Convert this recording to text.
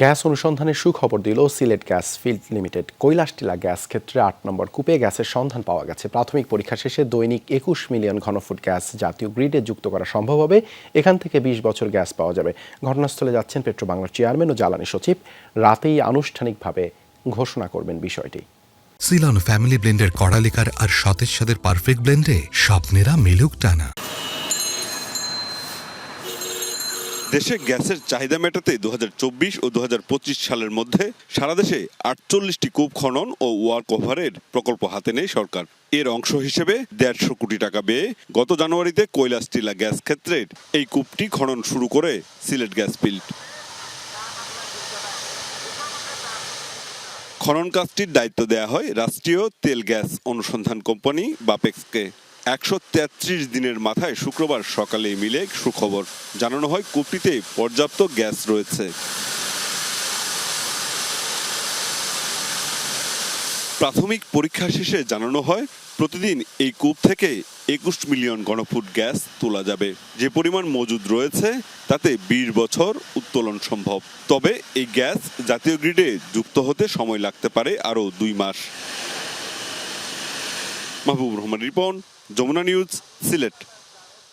Gas অনুসন্ধানের সুখবর দিল Sylhet gas field limited. Kailashtila gas ক্ষেত্রে আট নম্বর কূপে গ্যাসের সন্ধান পাওয়া গেছে। প্রাথমিক পরীক্ষা শেষে দৈনিক একুশ মিলিয়ন ঘনফুট গ্যাস জাতীয় গ্রিডে যুক্ত করা সম্ভব হবে। এখান থেকে বিশ বছর গ্যাস পাওয়া যাবে। ঘটনাস্থলে যাচ্ছেন পেট্রো বাংলার চেয়ারম্যান ও জ্বালানি সচিব। রাতেই আনুষ্ঠানিকভাবে ঘোষণা করবেন বিষয়টি। সিলন ফ্যামিলি ব্লেন্ডের কড়ালিকার আর সতেজ সাদের পারফেক্ট ব্লেন্ডে স্বপ্নেরা মেলুক টানা। দেশে গ্যাসের চাহিদা মেটাতে দু হাজার চব্বিশ ও দু হাজার পঁচিশ সালের মধ্যে সারা দেশে আটচল্লিশটি কূপ খনন ও ওয়ার্ক ওভারের প্রকল্প হাতে নেয় সরকার। এর অংশ হিসেবে দেড়শো কোটি টাকা ব্যয়ে গত জানুয়ারিতে কৈলাসটিলা গ্যাস ক্ষেত্রের এই কূপটি খনন শুরু করে সিলেট গ্যাস ফিল্ড। খনন কাজটির দায়িত্ব দেয়া হয় রাষ্ট্রীয় তেল গ্যাস অনুসন্ধান কোম্পানি বাপেক্সকে। একশো তেত্রিশ দিনের মাথায় শুক্রবার সকালে মিলে সুখবর জানানো হয়, কূপটিতে পর্যাপ্ত গ্যাস রয়েছে। প্রাথমিক পরীক্ষা শেষে জানানো হয়, প্রতিদিন এই কূপ থেকে একুশ মিলিয়ন ঘনফুট গ্যাস তোলা যাবে। যে পরিমাণ মজুদ রয়েছে, তাতে বিশ বছর উত্তোলন সম্ভব। তবে এই গ্যাস জাতীয় গ্রিডে যুক্ত হতে সময় লাগতে পারে আরও দুই মাস। মাহবুব রহমান, রিপন যমুনা নিউজ সিলেট।